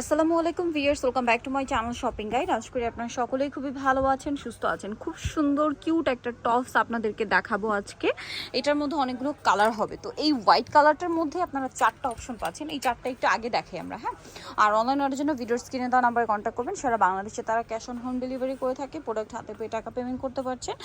আসসালামু আলাইকুম viewers welcome back to my channel shopping guide. আশা করি আপনারা সকলেই খুবই ভালো আছেন, সুস্থ আছেন। খুব সুন্দর, কিউট একটা টপস আপনাদেরকে দেখাবো আজকে। এটার মধ্যে অনেকগুলো কালার হবে। তো এই হোয়াইট কালারটার মধ্যে আপনারা চারটা অপশন পাচ্ছেন। এই চারটা একটু আগে দেখাই আমরা হ্যাঁ? আর অনলাইন অর্ডারের জন্য ভিডিওর স্ক্রিনে দেওয়া নাম্বারে কন্ট্যাক্ট করবেন। সারা বাংলাদেশে তারা ক্যাশ অন হোম ডেলিভারি করে থাকে প্রোডাক্ট হাতে পেয়ে টাকা পেমেন্ট করতে পারছেন।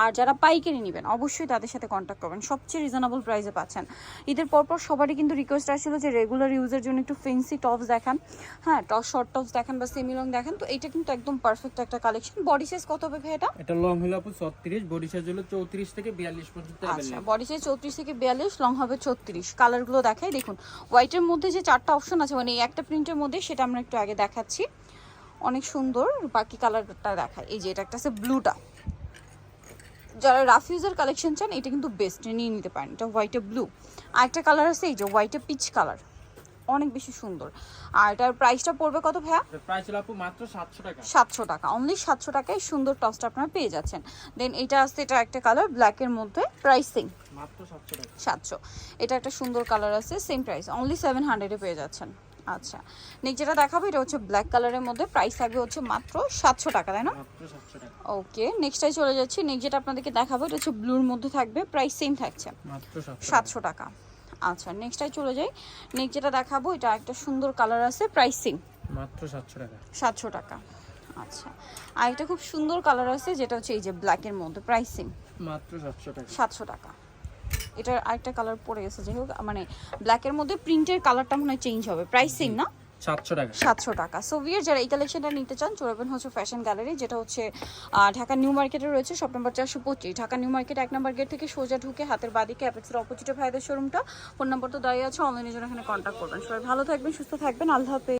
আর যারা পাইকারি নেবেন, অবশ্যই তাদের সাথে কন্ট্যাক্ট করবেন। সবচেয়ে রিজনেবল প্রাইসে পাচ্ছেন। ঈদের পরপর সবারই কিন্তু রিকোয়েস্ট আসছিল যে রেগুলার ইউজের জন্য একটু ফেন্সি টপস দেখান। হ্যাঁ টপ শর্ট টপস দেখেন বা সেমি লং দেখেন তো এটা কিন্তু একদম পারফেক্ট একটা কালেকশন বডি সাইজ কত হবে এটা? এটা লং হলো আপু 36 বডি সাইজ হলো 34 থেকে 42 পর্যন্ত আচ্ছা বডি সাইজ 34 থেকে 42 লং হবে 36 কালারগুলো দেখাই দেখুন। হোয়াইটের মধ্যে যে চারটা অপশন আছে মানে এই একটা প্রিন্টের মধ্যে সেটা আমরা একটু আগে দেখাচ্ছি। অনেক সুন্দর বাকি কালারটা দেখায় এই যে এটা একটা আছে ব্লুটা যারা রাফিউজের কালেকশন চান এটা কিন্তু বেস্ট নিয়ে নিতে পারেন। এটা হোয়াইটে ব্লু আর একটা কালার আছে এই যে হোয়াইটে পিচ কালার অনেক বেশি সুন্দর। আর এটার প্রাইসটা পড়বে কত ভাইয়া? প্রাইস হলো আপু মাত্র 700 টাকা। সাতশো টাকা। অনলি সাতশো টাকায় সুন্দর টসটা আপনারা পেয়ে যাচ্ছেন। দেন এটা আসছে এটা একটা কালার ব্ল্যাকের মধ্যে প্রাইসিং মাত্র 700 টাকা। সাতশো। এটা একটা সুন্দর কালার আছে সেম প্রাইস অনলি সেভেন হান্ড্রেডে পেয়ে যাচ্ছেন। আচ্ছা। নেক্সট যেটা দেখাবো এটা হচ্ছে ব্ল্যাক কালারের মধ্যে প্রাইস থাকবে হচ্ছে মাত্র সাতশো টাকা তাই না? মাত্র 700 টাকা। ওকে নেক্সটটাই চলে যাচ্ছি। নেক্সট যেটা আপনাদেরকে দেখাবো এটা হচ্ছে ব্লুর মধ্যে থাকবে প্রাইস সেম থাকছে। মাত্র 700 সাতশো টাকা। আচ্ছা নেক্সটটাই চলে যাই। নেক্সট যেটা দেখাবো এটা একটা সুন্দর কালার আছে প্রাইসিং মাত্র 700 টাকা। সাতশো টাকা। আচ্ছা আর একটা খুব সুন্দর কালার আছে যেটা হচ্ছে এই যে ব্ল্যাকের মধ্যে প্রাইসিং মাত্র 700 টাকা। সাতশো টাকা। এটার আরেকটা কালার পড়ে গেছে যাই হোক মানে ব্ল্যাকের মধ্যে প্রিন্টের কালারটা মনে হয় চেঞ্জ হবে। প্রাইসিং না? 700 টাকা। যারা এই নিতে চান হচ্ছে ফ্যাশন গ্যালারি যেটা হচ্ছে ঢাকা নিউ মার্কেটে রয়েছে ঢাকা নিউ মার্কেট এক নম্বর থেকে সোজা ঢুকে হাতের অ্যাপেক্সের ফোন নম্বর তো আছে এখানে কন্ট্যাক্ট করবেন। সবাই ভালো থাকবেন, সুস্থ থাকবেন। আল্লাহ হাফেজ।